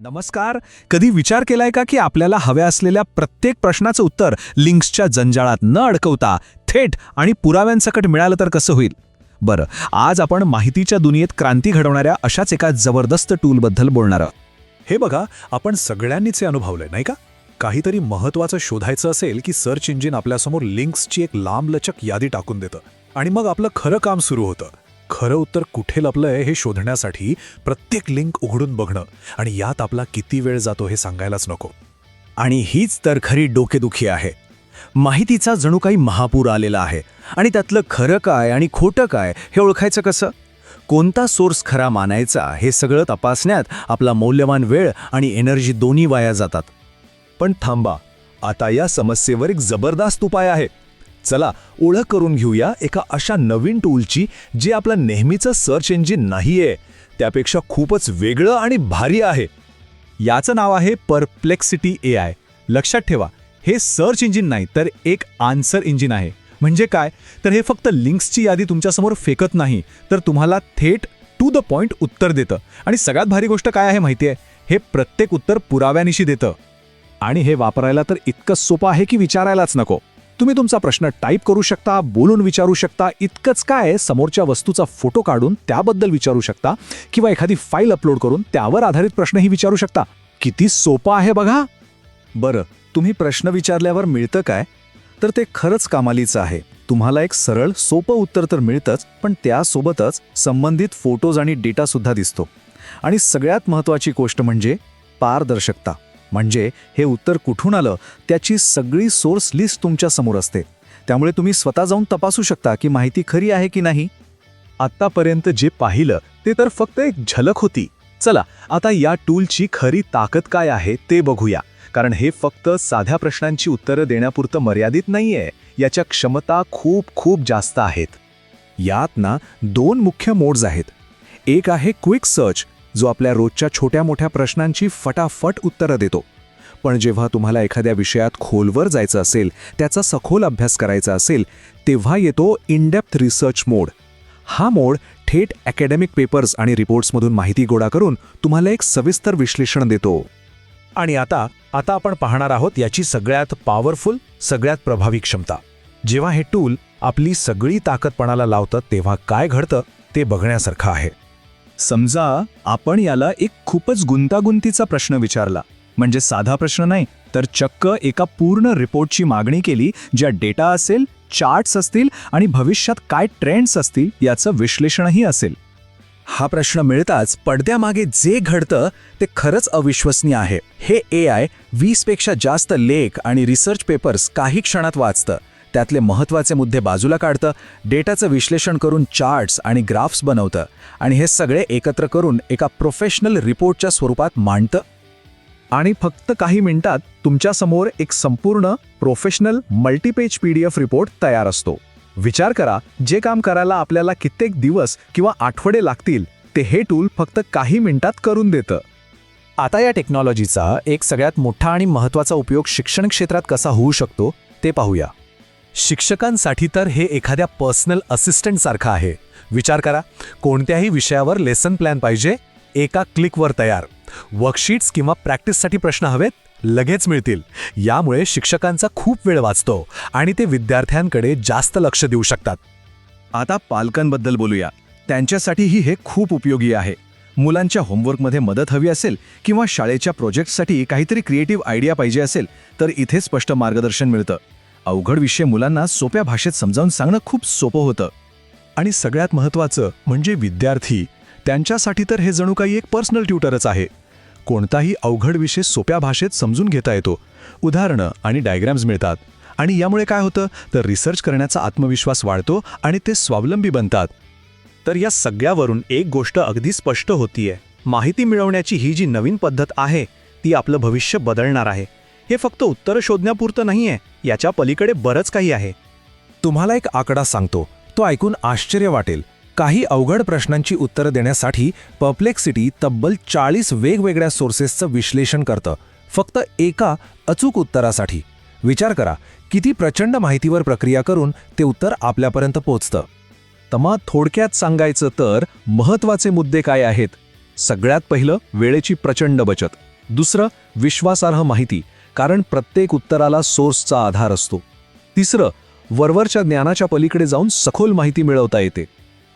नमस्कार. कधी विचार केलाय का की आपल्याला हव्या असलेल्या प्रत्येक प्रश्नाचं उत्तर लिंक्सच्या जंजाळात न अडकवता थेट आणि पुराव्यांसकट मिळालं तर कसं होईल? बरं आज आपण माहितीच्या दुनियेत क्रांती घडवणाऱ्या अशाच एका जबरदस्त टूलबद्दल बोलणार. आहोत हे बघा आपण सगळ्यांनीच हे अनुभवलंय नाही का? काहीतरी महत्वाचं शोधायचं असेल की सर्च इंजिन आपल्यासमोर लिंक्सची एक लांबलचक यादी टाकून देतं आणि मग आपलं खरं काम सुरू होतं. खरं उत्तर कुठे लपलंय हे शोधण्यासाठी प्रत्येक लिंक उघडून बघणं आणि यात आपला किती वेळ जातो हे सांगायलाच नको. आणि हीच तर खरी डोकेदुखी आहे. माहितीचा जणू काही महापूर आलेला आहे आणि त्यातलं खरं काय आणि खोटं काय हे ओळखायचं कसं? कोणता सोर्स खरा मानायचा हे सगळं तपासण्यात आपला मौल्यवान वेळ आणि एनर्जी दोन्ही वाया जातात. पण थांबा आता या समस्येवर एक जबरदस्त उपाय आहे. चला ओळख करून घेऊया एका अशा नवीन टूलची जे आपलं नेहमीचं सर्च इंजिन नाहीये. त्यापेक्षा खूपच वेगळं आणि भारी आहे. याचं नाव आहे परप्लेक्सिटी ए आय लक्षात ठेवा हे सर्च इंजिन नाही तर एक आन्सर इंजिन आहे. म्हणजे काय? तर हे फक्त लिंक्सची यादी तुमच्यासमोर फेकत नाही तर तुम्हाला थेट टू द पॉइंट उत्तर देतं. आणि सगळ्यात भारी गोष्ट काय आहे माहिती आहे हे प्रत्येक उत्तर पुराव्यानिशी देतं. आणि हे वापरायला तर इतकं सोपं आहे की विचारायलाच नको. तुम्ही तुमचा प्रश्न टाईप करू शकता बोलून विचारू शकता इतकंच काय समोरच्या वस्तूचा फोटो काढून त्याबद्दल विचारू शकता किंवा एखादी फाईल अपलोड करून त्यावर आधारित प्रश्नही विचारू शकता. किती सोपं आहे बघा. बरं तुम्ही प्रश्न विचारल्यावर मिळतं काय? तर ते खरंच कामालीचं आहे. तुम्हाला एक सरळ सोपं उत्तर तर मिळतंच पण त्यासोबतच संबंधित फोटोज आणि डेटासुद्धा दिसतो. आणि सगळ्यात महत्त्वाची गोष्ट म्हणजे पारदर्शकता. म्हणजे हे उत्तर कुठून आलं? त्याची सगळी सोर्स लिस्ट तुमच्यासमोर असते. त्यामुळे तुम्ही स्वतः जाऊन तपासू शकता की माहिती खरी आहे की नाही. आत्तापर्यंत जे पाहिलं ते तर फक्त एक झलक होती. चला आता या टूलची खरी ताकद काय आहे ते बघूया. कारण हे फक्त साध्या प्रश्नांची उत्तरं देण्यापुरतं मर्यादित नाहीये. याच्या क्षमता खूप खूप जास्त आहेत. यात ना दोन मुख्य मोड्स आहेत. एक आहे क्विक सर्च जो आपल्या रोजच्या छोट्या मोठ्या प्रश्नांची फटाफट उत्तरं देतो. पण जेव्हा तुम्हाला एखाद्या विषयात खोलवर जायचं असेल त्याचा सखोल अभ्यास करायचा असेल तेव्हा येतो इनडेप्थ रिसर्च मोड हा मोड थेट अकॅडमिक पेपर्स आणि रिपोर्ट्समधून माहिती गोळा करून तुम्हाला एक सविस्तर विश्लेषण देतो. आणि आता आता आपण पाहणार आहोत याची सगळ्यात पॉवरफुल सगळ्यात प्रभावी क्षमता. जेव्हा हे टूल आपली सगळी ताकदपणाला लावतं तेव्हा काय घडतं ते बघण्यासारखं आहे. समजा आपण याला एक खूपच गुंतागुंतीचा प्रश्न विचारला. म्हणजे साधा प्रश्न नाही तर चक्क एका पूर्ण रिपोर्टची मागणी केली ज्या डेटा असेल चार्ट्स असतील आणि भविष्यात काय ट्रेंड्स असतील याचं विश्लेषणही असेल. हा प्रश्न मिळताच पडद्यामागे जे घडतं ते खरंच अविश्वसनीय आहे. हे ए आय वीसपेक्षा जास्त लेख आणि रिसर्च पेपर्स काही क्षणात वाचतं. त्यातले महत्त्वाचे मुद्दे बाजूला काढतं डेटाचं विश्लेषण करून चार्ट्स आणि ग्राफ्स बनवतं आणि हे सगळे एकत्र करून एका प्रोफेशनल रिपोर्टच्या स्वरूपात मांडतं. आणि फक्त काही मिनिटात तुमच्यासमोर एक संपूर्ण professional multipage P D F report तयार असतो. विचार करा जे काम करायला आपल्याला कित्येक दिवस किंवा आठवडे लागतील ते हे टूल फक्त काही मिनिटात करून देतं. आता या टेक्नॉलॉजीचा एक सगळ्यात मोठा आणि महत्त्वाचा उपयोग शिक्षण क्षेत्रात कसा होऊ शकतो ते पाहूया. शिक्षकांसाठी तर हे एखाद्या पर्सनल असिस्टंटसारखं आहे. विचार करा कोणत्याही विषयावर लेसन प्लॅन पाहिजे एका क्लिकवर तयार. वर्कशीट्स किंवा प्रॅक्टिससाठी प्रश्न हवेत लगेच मिळतील. यामुळे शिक्षकांचा खूप वेळ वाचतो आणि ते विद्यार्थ्यांकडे जास्त लक्ष देऊ शकतात. आता पालकांबद्दल बोलूया. त्यांच्यासाठीही हे खूप उपयोगी आहे. मुलांच्या होमवर्कमध्ये मदत हवी असेल किंवा शाळेच्या प्रोजेक्टसाठी काहीतरी क्रिएटिव्ह आयडिया पाहिजे असेल तर इथे स्पष्ट मार्गदर्शन मिळतं. अवघड विषय मुलांना सोप्या भाषेत समजावून सांगणं खूप सोपं होतं. आणि सगळ्यात महत्त्वाचं म्हणजे विद्यार्थी त्यांच्यासाठी तर हे जणू काही एक पर्सनल ट्युटरच आहे. कोणताही अवघड विषय सोप्या भाषेत समजून घेता येतो. उदाहरणं आणि डायग्रॅम्स मिळतात. आणि यामुळे काय होतं? तर रिसर्च करण्याचा आत्मविश्वास वाढतो आणि ते स्वावलंबी बनतात. तर या सगळ्यावरून एक गोष्ट अगदी स्पष्ट होतीये. माहिती मिळवण्याची ही जी नवीन पद्धत आहे ती आपलं भविष्य बदलणार आहे. हे फक्त उत्तरं शोधण्यापुरतं नाहीये. याच्या पलीकडे बरंच काही आहे. तुम्हाला एक आकडा सांगतो. तो ऐकून आश्चर्य वाटेल. काही अवघड प्रश्नांची उत्तरं देण्यासाठी पर्प्लेक्सिटी तब्बल चाळीस वेगवेगळ्या सोर्सेसचं विश्लेषण करतं. फक्त एका अचूक उत्तरासाठी. विचार करा किती प्रचंड माहितीवर प्रक्रिया करून ते उत्तर आपल्यापर्यंत पोचतं. तमा थोडक्यात सांगायचं तर महत्त्वाचे मुद्दे काय आहेत? सगळ्यात पहिलं वेळेची प्रचंड बचत. दुसरं विश्वासार्ह माहिती. कारण प्रत्येक उत्तराला सोर्सचा आधार असतो. तिसरं वरवरच्या ज्ञानाच्या पलीकडे जाऊन सखोल माहिती मिळवता येते.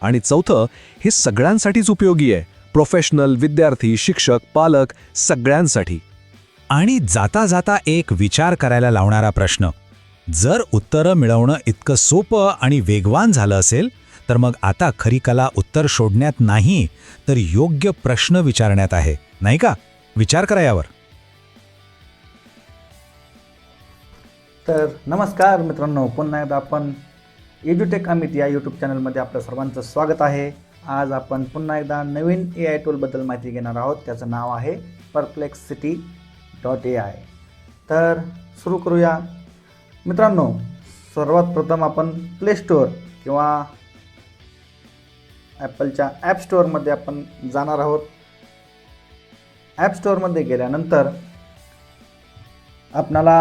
आणि चौथं हे सगळ्यांसाठीच उपयोगी आहे. प्रोफेशनल विद्यार्थी शिक्षक पालक सगळ्यांसाठी. आणि जाता जाता एक विचार करायला लावणारा प्रश्न. जर उत्तरं मिळवणं इतकं सोपं आणि वेगवान झालं असेल तर मग आता खरी कला उत्तर शोधण्यात नाही तर योग्य प्रश्न विचारण्यात आहे. नाही का? विचार करा यावर. तर नमस्कार मित्रांनो पुन्हा एकदा आपण एज्युटेक अमित या यूट्यूब चॅनलमध्ये आपलं सर्वांचं स्वागत आहे. आज आपण पुन्हा एकदा नवीन ए आय टूलबद्दल माहिती घेणार आहोत. त्याचं नाव आहे परप्लेक्सिटी डॉट ए आय तर सुरू करूया. मित्रांनो सर्वात प्रथम आपण प्ले स्टोअर किंवा ॲपलच्या ॲप स्टोअरमध्ये आपण जाणार आहोत. ॲप स्टोअरमध्ये गेल्यानंतर आपणाला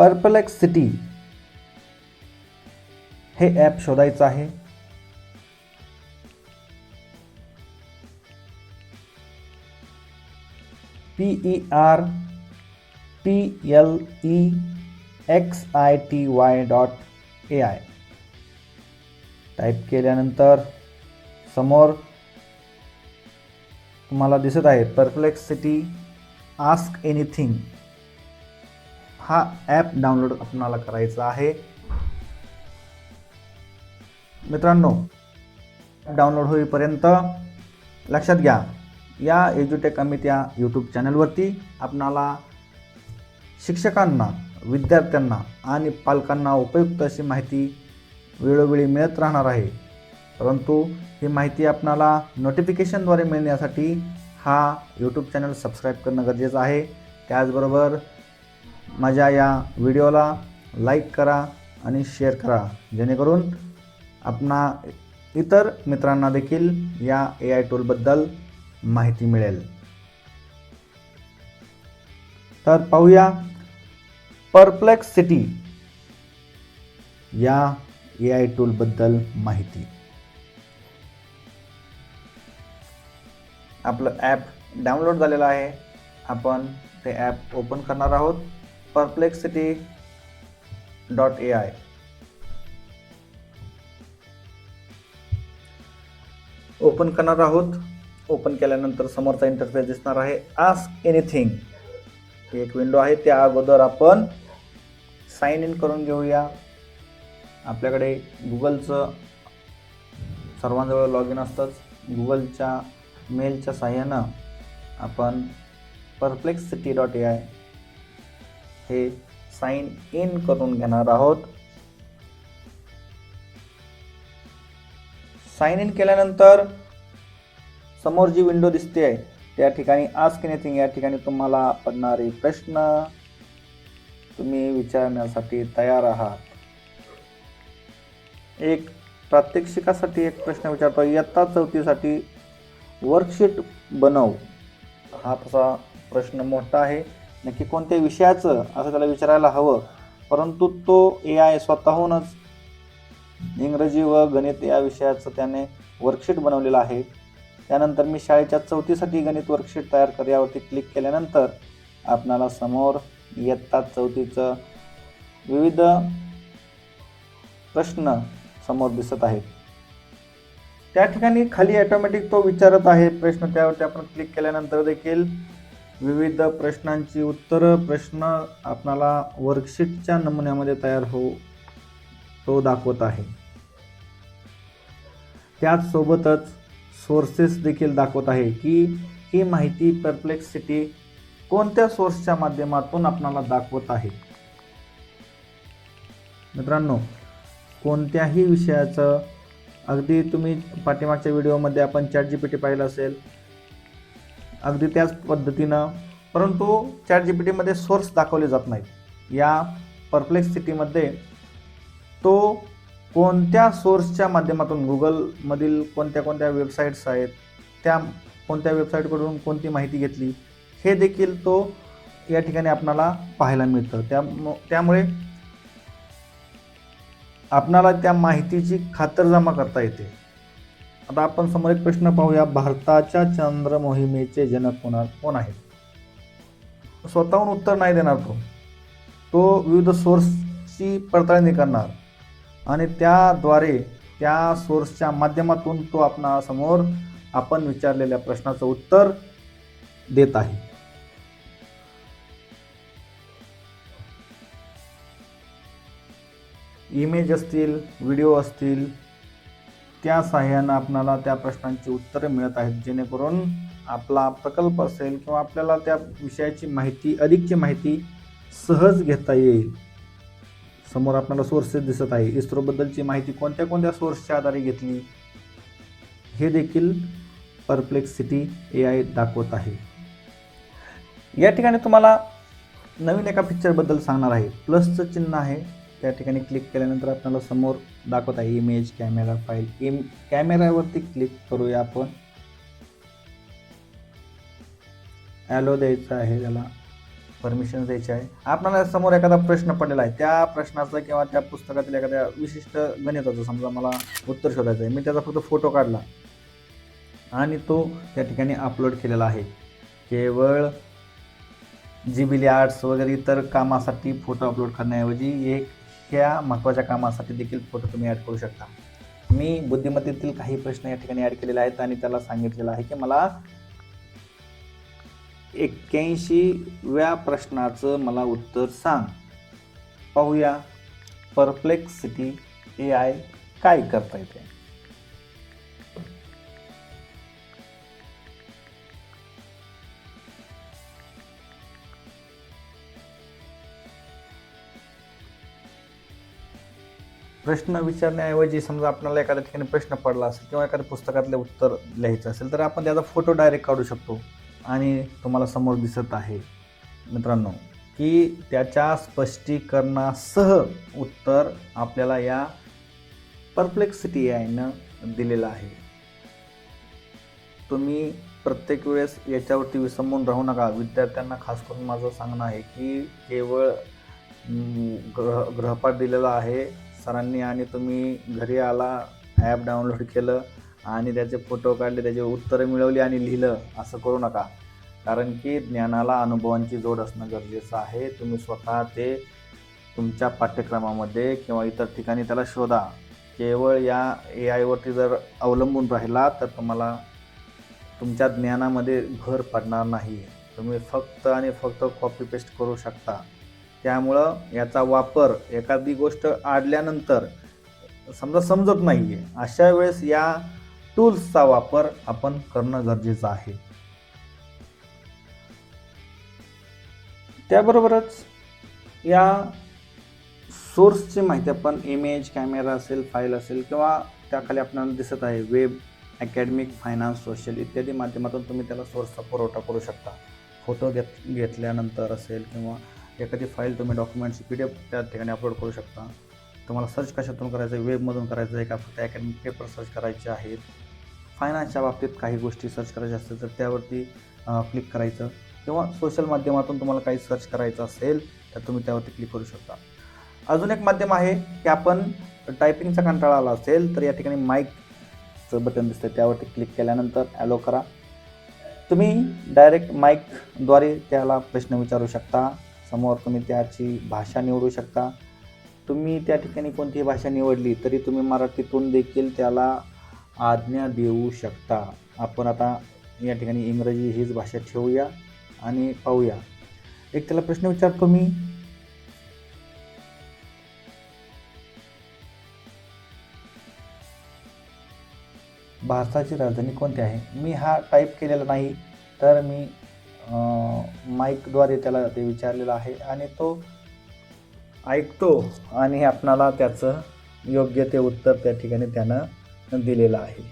पर्पलेक्स सिटी हे ॲप शोधायचं आहे. P E R P L E X I T Y dot A I type केल्यानंतर समोर तुम्हाला दिसत आहे परप्लेक्स सिटी आस्क एनिथिंग हा ॲप डाउनलोड आपणाला करायचा आहे. मित्रांनो डाउनलोड होईपर्यंत लक्षात घ्या या एज्युटेक अमित या यूट्यूब चॅनलवरती आपणाला शिक्षकांना विद्यार्थ्यांना आणि पालकांना उपयुक्त अशी माहिती वेळोवेळी मिळत राहणार आहे. परंतु ही माहिती आपणाला नोटिफिकेशनद्वारे मिळण्यासाठी हा यूट्यूब चॅनल सबस्क्राईब करणं गरजेचं आहे. त्याचबरोबर माझ्या या व्हिडिओला लाईक करा आणि शेअर करा जेणेकरून आपणा इतर मित्रांना देखील या ए आय टूलबद्दल माहिती मिळेल. तर पाहूया परप्लेक्स सिटी या ए आय टूलबद्दल माहिती. आपलं ॲप डाउनलोड झालेलं आहे. आपण ते ॲप ओपन करणार आहोत. Perplexity dot A I open करणार आहोत. ओपन केल्यानंतर समोरचा इंटरफेस दिसणार आहे. आस्क एनिथिंग एक विंडो आहे. त्या अगोदर आपण साइन इन करून घेऊया. आपल्याकडे गुगलचं सर्वांजवळ लॉग इन असतंच. गुगलच्या मेलच्या साह्यानं आपण परप्लेक्सिटी डॉट ए आय हे साइन इन करून घेणार आहोत. साइन इन केल्यानंतर समोर जी विंडो दिसते आहे त्या ठिकाणी आस्क एनिथिंग या ठिकाणी तुम्हाला पडणारे प्रश्न तुम्ही विचारण्यासाठी तयार आहात. एक प्रात्यक्षिकासाठी एक प्रश्न विचारतो इयत्ता चौथीसाठी वर्कशीट बनव. हा तसा प्रश्न मोठा आहे. नक्की कोणत्या विषयाचं असं त्याला विचारायला हवं. परंतु तो ए आय स्वतःहूनच इंग्रजी व गणित या विषयाचं त्याने वर्कशीट बनवलेलं आहे. त्यानंतर मी शाळेच्या चौथीसाठी गणित वर्कशीट तयार कर यावरती क्लिक केल्यानंतर आपणाला समोर इयत्ता चौथीचं विविध प्रश्न समोर दिसत आहेत. त्या ठिकाणी खाली ॲटोमॅटिक तो विचारत आहे प्रश्न त्यावरती आपण क्लिक केल्यानंतर देखील विविध प्रश्नांची उत्तरं प्रश्न आपणाला वर्कशीटच्या नमुन्यामध्ये तयार हो तो दाखवत आहे. त्याचसोबतच सोर्सेस देखील दाखवत आहे की ही माहिती परप्लेक्सिटी कोणत्या सोर्सच्या माध्यमातून आपणाला दाखवत आहे. मित्रांनो कोणत्याही विषयाचं अगदी तुम्ही पाठीमागच्या व्हिडिओमध्ये आपण चॅट जी पी टी पाहिलं असेल अगदी त्याच पद्धतीनं. परंतु चॅट जी पी टीमध्ये सोर्स दाखवले जात नाहीत. या परप्लेक्स सिटीमध्ये तो कोणत्या सोर्सच्या माध्यमातून गुगलमधील कोणत्या कोणत्या वेबसाईट्स आहेत त्या कोणत्या वेबसाईटकडून कोणती माहिती घेतली हे देखील तो या ठिकाणी आपणाला पाहायला मिळतं. त्या त्यामुळे आपणाला त्या माहितीची खातरजमा करता येते. आता आपण समोर एक प्रश्न पाहूया. भारताच्या चंद्र मोहिमेचे जनक कोणा कोण आहेत? स्वतःहून उत्तर नाही देणार तो. तो विविध सोर्सची पडताळणी करणार आणि त्याद्वारे त्या सोर्सच्या माध्यमातून तो आपणासमोर आपण विचारलेल्या प्रश्नाचं उत्तर देत आहे. इमेज असतील व्हिडिओ असतील त्या सहाय्यानं आपणाला त्या प्रश्नांची उत्तरं मिळत आहेत. जेणेकरून आपला प्रकल्प असेल किंवा आपल्याला त्या विषयाची माहिती अधिकची माहिती सहज घेता येईल. समोर आपल्याला सोर्सेस दिसत आहे. इस्रोबद्दलची माहिती कोणत्या कोणत्या सोर्सच्या आधारे घेतली? हे देखील परप्लेक्सिटी ए आय दाखवत आहे. या ठिकाणी तुम्हाला नवीन एका पिक्चरबद्दल सांगणार आहे. प्लसचं चिन्ह आहे. त्या ठिकाणी क्लिक केल्यानंतर आपल्याला समोर दाखवत आहे इमेज कॅमेरा फाईल इम कॅमेऱ्यावरती क्लिक करूया आपण. ॲलो द्यायचं आहे त्याला. परमिशन द्यायची आहे. आपल्याला समोर एखादा प्रश्न पडलेला आहे. त्या प्रश्नाचा किंवा त्या पुस्तकातील एखाद्या विशिष्ट गणिताचं समजा मला उत्तर शोधायचं आहे. मी त्याचा फक्त फोटो काढला. आणि तो त्या ठिकाणी अपलोड केलेला आहे. केवळ जिबिली आर्ट्स वगैरे इतर कामासाठी फोटो अपलोड करण्याऐवजी एक ह्या महत्त्वाच्या कामासाठी देखील फोटो तुम्ही ॲड करू शकता. मी बुद्धिमत्तेतील काही प्रश्न या ठिकाणी ॲड केलेले आहेत आणि त्याला सांगितलेलं आहे की मला एक्क्याऐंशीव्या प्रश्नाचं मला उत्तर सांग. पाहूया. परप्लेक्सिटी ए आय काय करता येते? प्रश्न विचारण्याऐवजी समजा आपल्याला एखाद्या ठिकाणी प्रश्न पडला असेल किंवा एखाद्या पुस्तकातले उत्तर लिहायचं असेल तर आपण त्याचा फोटो डायरेक्ट काढू शकतो. आणि तुम्हाला समोर दिसत आहे मित्रांनो की त्याच्या स्पष्टीकरणासह उत्तर आपल्याला या परप्लेक्सिटी आयनं दिलेलं आहे. तुम्ही प्रत्येक वेळेस याच्यावरती विसंबून राहू नका. विद्यार्थ्यांना खास करून माझं सांगणं आहे की केवळ ग्रह ग्रहपाठ दिलेला आहे सरांनी आणि तुम्ही घरी आला ॲप डाउनलोड केलं आणि त्याचे फोटो काढले त्याचे उत्तरं मिळवली आणि लिहिलं असं करू नका. कारण की ज्ञानाला अनुभवांची जोड असणं गरजेचं आहे. तुम्ही स्वतः ते तुमच्या पाठ्यक्रमामध्ये किंवा इतर ठिकाणी त्याला शोधा. केवळ या ए आयवरती जर अवलंबून राहिला तर तुम्हाला तुमच्या ज्ञानामध्ये भर पडणार नाही. तुम्ही फक्त आणि फक्त कॉपी पेस्ट करू शकता. त्यामुळं याचा वापर एखादी गोष्ट आडल्यानंतर समजा समजत नाही आहे अशा वेळेस या टूल्सचा वापर आपण करणं गरजेचं आहे. त्याबरोबरच या सोर्सची माहिती आपण इमेज कॅमेरा असेल फाईल असेल किंवा त्याखाली आपल्याला दिसत आहे वेब अकॅडमिक फायनान्स सोशल इत्यादी माध्यमातून तुम्ही त्याला सोर्सचा पुरवठा करू शकता. फोटो घेत घेतल्यानंतर असेल किंवा एखादी फाईल तुम्ही डॉक्युमेंटची पी डी एफ त्या ठिकाणी अपलोड करू शकता. तुम्हाला सर्च कशातून करायचं आहे वेबमधून करायचं आहे का? फक्त अकॅडमिक पेपर सर्च करायचे आहेत फायनान्सच्या बाबतीत काही गोष्टी सर्च करायच्या असतील तर त्यावरती क्लिक करायचं. किंवा सोशल माध्यमातून तुम्हाला काही सर्च करायचं असेल तर तुम्ही त्यावरती क्लिक करू शकता. अजून एक माध्यम आहे की आपण टायपिंगचा कंटाळा आला असेल तर या ठिकाणी माईकचं बटन दिसतं त्यावरती क्लिक केल्यानंतर ॲलो करा. तुम्ही डायरेक्ट माईकद्वारे त्याला प्रश्न विचारू शकता. समोर तुम्ही त्याची भाषा निवडू शकता. तुम्ही त्या ठिकाणी कोणतीही भाषा निवडली तरी तुम्ही मराठीतून देखील त्याला आज्ञा देऊ शकता. आपण आता या ठिकाणी इंग्रजी हीच भाषा ठेवूया आणि पाहूया. एक त्याला प्रश्न विचारतो मी. भारताची राजधानी कोणती आहे? मी हा टाईप केलेला नाही तर मी माईकद्वारे त्याला ते विचारलेलं आहे आणि तो ऐकतो आणि आपणाला त्याचं योग्य ते उत्तर त्या ठिकाणी त्यानं दिलेलं आहे.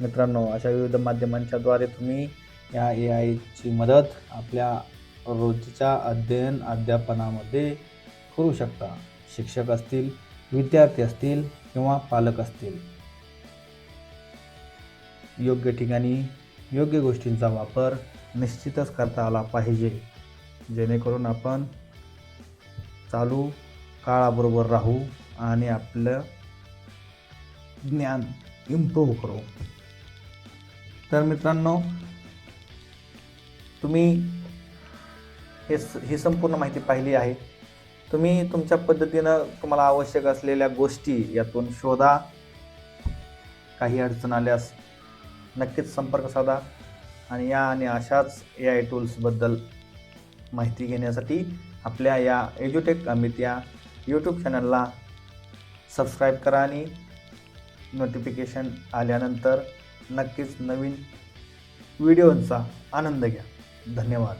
मित्रांनो अशा विविध माध्यमांच्याद्वारे तुम्ही या ए आयची मदत आपल्या रोजच्या अध्ययन अध्यापनामध्ये करू शकता. शिक्षक असतील विद्यार्थी असतील किंवा पालक असतील. योग्य ठिकाणी योग्य गोष्टींचा वापर निश्चितच करता आला पाहिजे. जेणेकरून आपण चालू काळाबरोबर राहू आणि आपलं ज्ञान इम्प्रूव्ह करू. तर मित्रांनो तुम्ही हे स ही संपूर्ण माहिती पाहिली आहे. तुम्ही तुमच्या पद्धतीनं तुम्हाला आवश्यक असलेल्या गोष्टी यातून शोधा. काही अडचण आल्यास नक्कीच संपर्क साधा. आणि या आणि अशाच ए आय टूल्सबद्दल माहिती घेण्यासाठी आपल्या या एज्युटेक अमित या यूट्यूब चॅनलला सबस्क्राईब करा आणि नोटिफिकेशन आल्यानंतर नक्कीच नवीन व्हिडिओंचा आनंद घ्या. धन्यवाद.